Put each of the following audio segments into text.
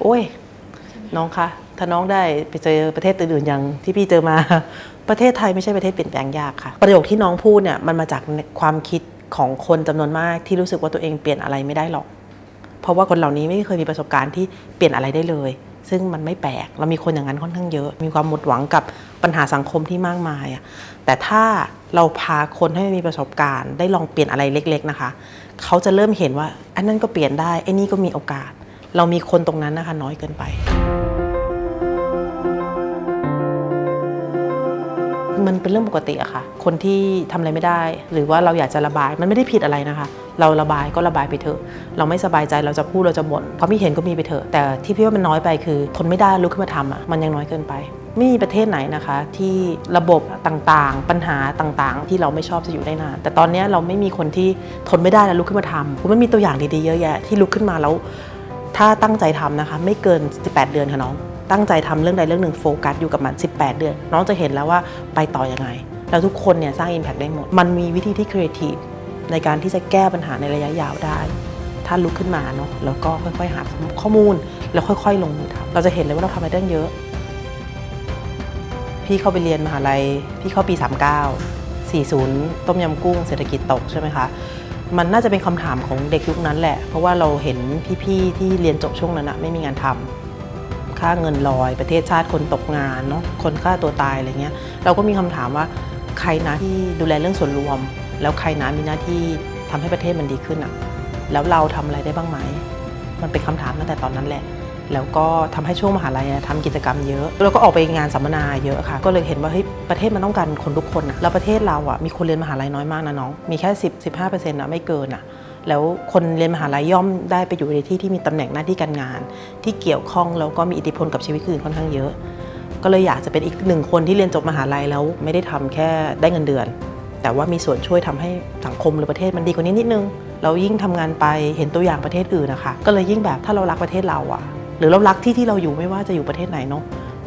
โอ้ย น้องคะ ถ้าน้องได้ไปเจอประเทศอื่นๆอย่างที่พี่เจอมา ประเทศไทยไม่ใช่ประเทศเปลี่ยนแปลงยากค่ะ ประโยคที่น้องพูดเนี่ยมันมาจากความคิดของคนจำนวนมากที่รู้สึกว่าตัวเองเปลี่ยนอะไรไม่ได้หรอก เพราะว่าคนเหล่านี้ไม่เคยมีประสบการณ์ที่เปลี่ยนอะไรได้เลย ซึ่งมันไม่แปลก เรามีคนอย่างนั้นค่อนข้างเยอะ มีความหมดหวังกับปัญหาสังคมที่มากมายอะแต่ถ้าเราพาคนให้มีประสบการณ์ ได้ลองเปลี่ยนอะไรเล็ก ๆ นะคะ เขาจะเริ่มเห็นว่า อันนั้นก็เปลี่ยนได้ไอ้นี่ก็มีโอกาส เรามีคนตรงนั้นนะคะน้อยเกินไป มันเป็นเรื่องปกติอะค่ะ คนที่ทำอะไรไม่ได้ หรือว่าเราอยากจะระบายมันไม่ได้ผิดอะไรนะคะ เราระบายก็ระบายไปเถอะ เราไม่สบายใจเราจะพูดเราจะบ่นความที่เห็นก็มีไปเถอะ แต่ที่พี่ว่ามันน้อยไปคือ ทนไม่ได้ลุกขึ้นมาทำอะมันยังน้อยเกินไปไม่มีประเทศไหนนะคะ ที่ระบบต่างๆ ปัญหาต่างๆ ที่เราไม่ชอบจะอยู่ได้นาน แต่ตอนนี้เราไม่มีคนที่ทนไม่ได้แล้วลุกขึ้นมาทำผมมันมีตัวอย่างดีๆเยอะแยะที่ลุกขึ้นมาแล้ว ถ้าตั้งใจทำนะคะ ไม่เกิน 18 เดือนค่ะน้อง ตั้งใจทำเรื่องใดเรื่องหนึ่งโฟกัสอยู่กับมัน 18 เดือน น้องจะเห็นแล้วว่าไปต่อยังไง แล้วทุกคนเนี่ยสร้าง Impact ได้หมด มันมีวิธีที่ครีเอทีฟในการที่จะแก้ปัญหาในระยะยาวได้ถ้าลุกขึ้นมาเนาะแล้วก็ค่อยๆหาข้อมูล แล้วค่อยๆ ลงมือทำเราจะเห็นเลยว่าเราทำอะไรได้เยอะ พี่เข้าไปเรียนมหาลัย พี่เข้าปี 39 40 ต้มยำกุ้งเศรษฐกิจตกใช่ไหมคะ มันน่าจะเป็นคำถามของเด็กยุคนั้นแหละ เพราะว่าเราเห็นพี่ๆที่เรียนจบช่วงนั้นอะไม่มีงานทำค่าเงินลอย ประเทศชาติคนตกงานเนาะคนฆ่าตัวตายอะไรเงี้ย เราก็มีคำถามว่าใครนะที่ดูแลเรื่องส่วนรวม แล้วใครนะมีหน้าที่ทำให้ประเทศมันดีขึ้นอะแล้วเราทำอะไรได้บ้างไหมมันเป็นคำถามตั้งแต่ตอนนั้นแหละ แล้วก็ทำให้ช่วงมหาลัยทำกิจกรรมเยอะ แล้วก็ออกไปงานสัมมนาเยอะค่ะ ก็เลยเห็นว่าเฮ้ยประเทศมันต้องการคนทุกคนอะแล้วประเทศเราอะมีคนเรียนมหาลัยน้อยมากนะน้อง มีแค่ 10 15เปอร์เซ็นต์อะไม่เกินอะแล้วคนเรียนมหาลัยย่อมได้ไปอยู่ในที่ที่มีตำแหน่งหน้าที่การงาน ที่เกี่ยวข้องแล้วก็มีอิทธิพลกับชีวิตคนอื่นค่อนข้างเยอะ ก็เลยอยากจะเป็นอีกหนึ่งคนที่เรียนจบมหาลัยแล้วไม่ได้ทำแค่ได้เงินเดือน แต่ว่ามีส่วนช่วยทำให้สังคมหรือประเทศมันดีกว่านี้นิดนึงเรายิ่งทำงานไปเห็นตัวอย่างประเทศอื่นนะคะก็เลยยิ่งแบบถ้าเรารักประเทศเราอะ หรือเรารักที่ที่เราอยู่ไม่ว่าจะอยู่ประเทศไหนเนาะ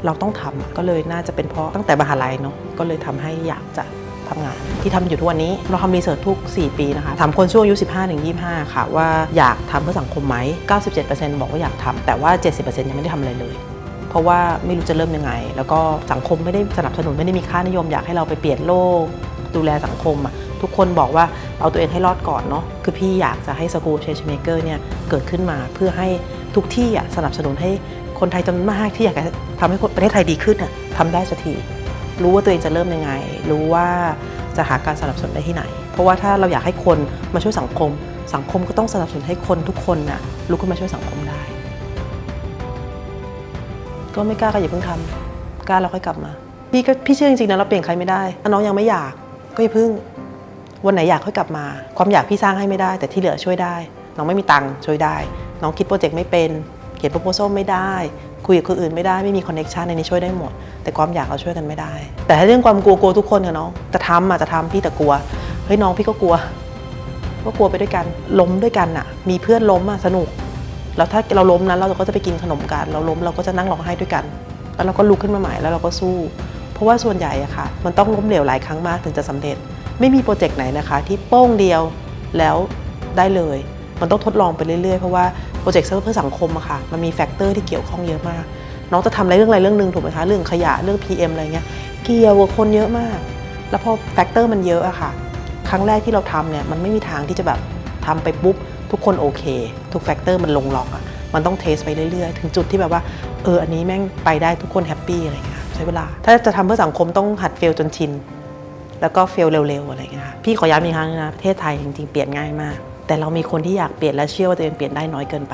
เราต้องทำก็เลยน่าจะเป็นเพราะตั้งแต่มหาลัยเนาะก็เลยทำให้อยากจะทำงาน ที่ทำอยู่ทุกวันนี้เราทำรีเสิร์ชทุก 4 ปีนะคะถามคนช่วงอายุ 15ถึง25 ค่ะ ว่าอยากทำเพื่อสังคมไหม 97%บอกว่าอยากทำแต่ว่า 70%ยังไม่ได้ทำอะไรเลยเพราะว่าไม่รู้จะเริ่มยังไง แล้วก็สังคมไม่ได้สนับสนุนไม่ได้มีค่านิยมอยากให้เราไปเปลี่ยนโลก ดูแลสังคมอะ ทุกคนบอกว่าเอาตัวเองให้รอดก่อนเนาะคือพี่อยากจะให้ School Change Maker เนี่ยเกิดขึ้นมาเพื่อให้ทุกที่อะสนับสนุนให้คนไทยจำนวนมากที่อยากจะทำให้ประเทศไทยดีขึ้นอะทำได้สักทีรู้ว่าตัวเองจะเริ่มยังไง รู้ว่าจะหาการสนับสนุนได้ที่ไหน เพราะว่าถ้าเราอยากให้คนมาช่วยสังคม สังคมก็ต้องสนับสนุนให้คนทุกคนน่ะลุกขึ้นมาช่วยสังคมได้ ก็ไม่กล้าก็อย่าเพิ่งทำกล้าแล้วค่อยกลับมา พี่ก็พี่เชื่อจริงๆนะเราเปลี่ยนใครไม่ได้ถ้าน้องยังไม่อยากก็อย่าเพิ่ง วันไหนอยากค่อยกลับมา ความอยากพี่สร้างให้ไม่ได้ แต่ที่เหลือช่วยได้ น้องไม่มีตังค์ช่วยได้ น้องคิดโปรเจกต์ไม่เป็น เขียนโปรโพโซลไม่ได้ คุยกับคนอื่นไม่ได้ไม่มีคอนเน็ชันในนี้ช่วยได้หมด แต่ความอยากเราช่วยกันไม่ได้ แต่ถ้าเรื่องความกลัวกลัวทุกคนค่ะน้องจะทำอะจะทำพี่แต่กลัวเฮ้ยน้องพี่ก็กลัวก็กลัวไปด้วยกันล้มด้วยกันอะมีเพื่อนล้มอะสนุกแล้วถ้าเราล้มนั้นเราก็จะไปกินขนมกัน เราล้มเราก็จะนั่งร้องไห้ด้วยกัน แล้วเราก็ลุกขึ้นมาใหม่แล้วเราก็สู้ เพราะว่าส่วนใหญ่อะค่ะ มันต้องล้มเหลวหลายครั้งมากถึงจะสำเร็จ ไม่มีโปรเจกต์ไหนนะคะ ที่โป้งเดียวแล้วได้เลย มันต้องทดลองไปเรื่อยๆ เพราะว่าโปรเจกต์เพื่อสังคมอะค่ะมันมีแฟกเตอร์ที่เกี่ยวข้องเยอะมาก น้องจะทำอะไรเรื่องอะไรเรื่องหนึ่งถูกไหมคะเรื่องขยะเรื่อง PM อะไรเงี้ยเกี่ยวกับคนเยอะมาก แล้วพอแฟกเตอร์มันเยอะอะค่ะ ครั้งแรกที่เราทำเนี่ยมันไม่มีทางที่จะแบบทำไปปุ๊บทุกคนโอเค ทุกแฟกเตอร์มันลงล็อกอะมันต้องเทสไปเรื่อยๆ ถึงจุดที่แบบว่าเอออันนี้แม่งไปได้ทุกคนแฮปปี้อะไรเงี้ยใช้เวลา ถ้าจะทำเพื่อสังคมต้องหัดเฟลจนชิน แล้วก็เฟลเร็วๆอะไรเงี้ยค่ะพี่ขอย้ำอีกครั้งนะประเทศไทยจริงๆเปลี่ยนง่ายมาก แต่เรามีคนที่อยากเปลี่ยนและเชื่อว่าตัวเองเปลี่ยนได้น้อยเกินไป